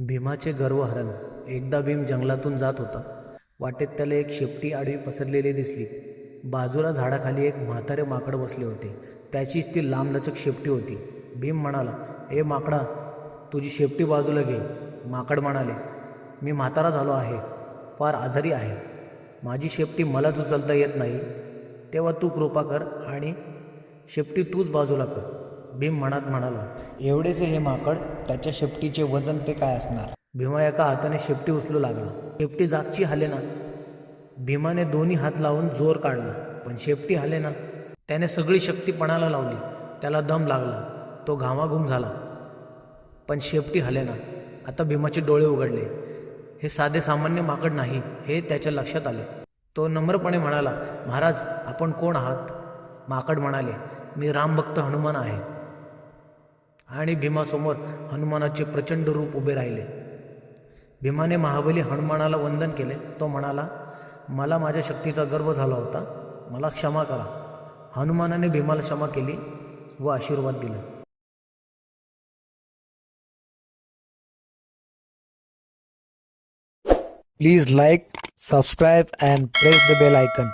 भीमाचे गर्वहरण एकदा भीम जंगलातून जात होता. वाटेत त्याला एक शेपटी आडवी पसरलेली दिसली. बाजूला झाडाखाली एक म्हातारे माकड बसले होते. त्याचीच ती लांबलचक शेपटी होती. भीम म्हणाला ए माकडा तुझी शेपटी बाजूला घे. माकड म्हणाले मी म्हातारा झालो आहे. फार आजारी आहे. माझी शेपटी मलाच उचलता येत नाही. तेव्हा तू कृपा कर आणि शेपटी तूच बाजूला कर. भीम म्हणत म्हणाला एवढेसे हे माकड त्याच्या शेपटीचे वजन ते काय असणार? भीमा एका हाताने शेपटी उचलू लागला. शेपटी जागची हालेना भीमाने दोन्ही हात लावून जोर काढला पण शेपटी हालेना त्याने सगळी शक्ती पणाला लावली. त्याला दम लागला. तो घामाघूम झाला. पण शेपटी हलेना आता भीमाचे डोळे उघडले. हे साधे सामान्य माकड नाही हे त्याच्या लक्षात आले. तो नम्रपणे म्हणाला महाराज आपण कोण आहात? माकड म्हणाले मी रामभक्त हनुमान आहे. आणि भीमासमोर हनुमानाचे प्रचंड रूप उभे राहिले. भीमाने महाबली हनुमानाला वंदन केले. तो म्हणाला मला माझ्या शक्तीचा गर्व झाला होता. मला क्षमा करा. हनुमानाने भीमाला क्षमा केली व आशीर्वाद दिला. Please like subscribe and press the bell icon